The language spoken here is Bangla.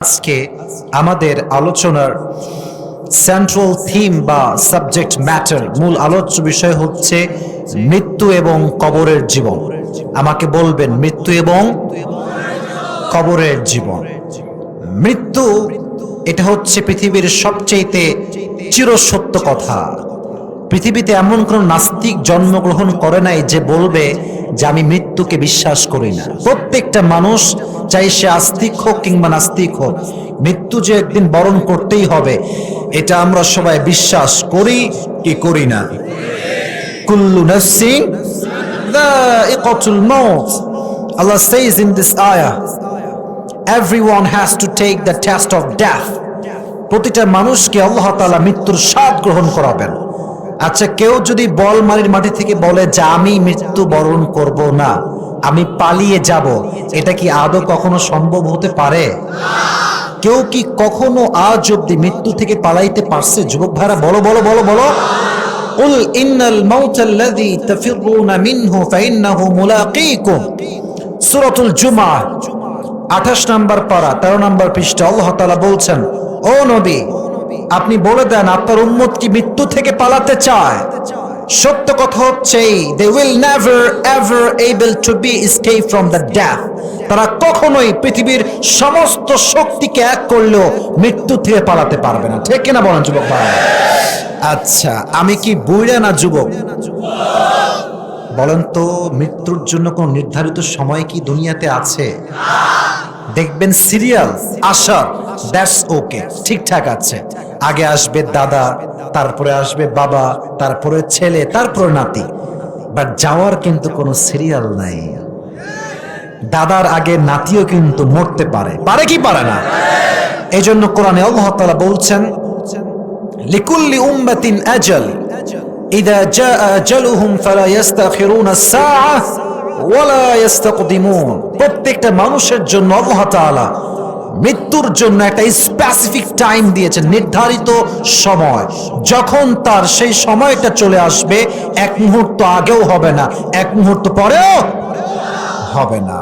আজকে আমাদের আলোচনার সেন্ট্রাল থিম বা সাবজেক্ট ম্যাটার মূল আলোচ্য বিষয় হচ্ছে মৃত্যু এবং কবরের জীবন। আমাকে বলবেন, মৃত্যু এবং কবরের জীবন। মৃত্যু, এটা হচ্ছে পৃথিবীর সবচেয়েতে চিরসত্য কথা। পৃথিবীতে এমন কোন নাস্তিক জন্মগ্রহণ করে নাই যে বলবে যে আমি মৃত্যুকে বিশ্বাস করি না। প্রত্যেকটা মানুষ চাই সে আস্তিক হোক কিংবা নাস্তিক হোক, মৃত্যু যে একদিন বরণ করতেই হবে, এটা আমরা সবাই বিশ্বাস করি কি করি না? কুল্লু আল্লাহ death প্রতিটা মানুষকে আল্লাহ মৃত্যুর স্বাদ গ্রহণ করাবেন। আচ্ছা কেউ যদি বলমারির মাটি থেকে বলে যে আমি মৃত্যু বরণ করব না আমি পালিয়ে যাব এটা কি আদৌ কখনো সম্ভব হতে পারে কেউ কি কখনো আজ অব্দি মৃত্যু থেকে পালাইতে পারছে যুবক ভাইরা বলো বলো বলো বলো قل إن الموت الذي تفرون منه فإنه ملاقيكم সূরাতুল জুমআ 28 নাম্বার পারা 13 নাম্বার পৃষ্ঠা আল্লাহ তাআলা বলছেন ও নবী আপনি বলে দেন আপনার উম্মত কি মৃত্যু থেকে পালাতে চায়? সত্য কথা হচ্ছে they will never ever able to be escape from the death তারা কখনোই পৃথিবীর সমস্ত শক্তিকে এক করলেও মৃত্যু থেকে পালাতে পারবে না। ঠিক কিনা বলেন যুবক ভাই? আচ্ছা আমি কি বুড়া না যুবক? বলেন তো, মৃত্যুর জন্য কোন নির্ধারিত সময় কি দুনিয়াতে আছে? দেখবেন সিরিয়াল, আসার দ্যাটস ওকে, ঠিকঠাক আছে। আগে আসবে দাদা, তারপরে আসবে বাবা, তারপরে ছেলে, তারপরে নাতি। বাট যাওয়ার কিন্তু কোনো সিরিয়াল নাই। দাদার আগে নাতিও কিন্তু মরতে পারে। পারে কি পারে না? এই জন্য কোরআনে আল্লাহ বলছেন, লিকুল্লি উম্মাতিন আজাল, ইদা জাআ আজালুহুম ফালা ওয়ালা ইস্তাকদিমুন প্রত্যেকটা মানুষের জন্য আল্লাহ তাআলা মৃত্যুর জন্য একটা স্পেসিফিক টাইম দিয়েছে, নির্ধারিত সময়। যখন তার সেই সময়টা চলে আসবে, এক মুহূর্ত আগেও হবে না, এক মুহূর্ত পরেও হবে না।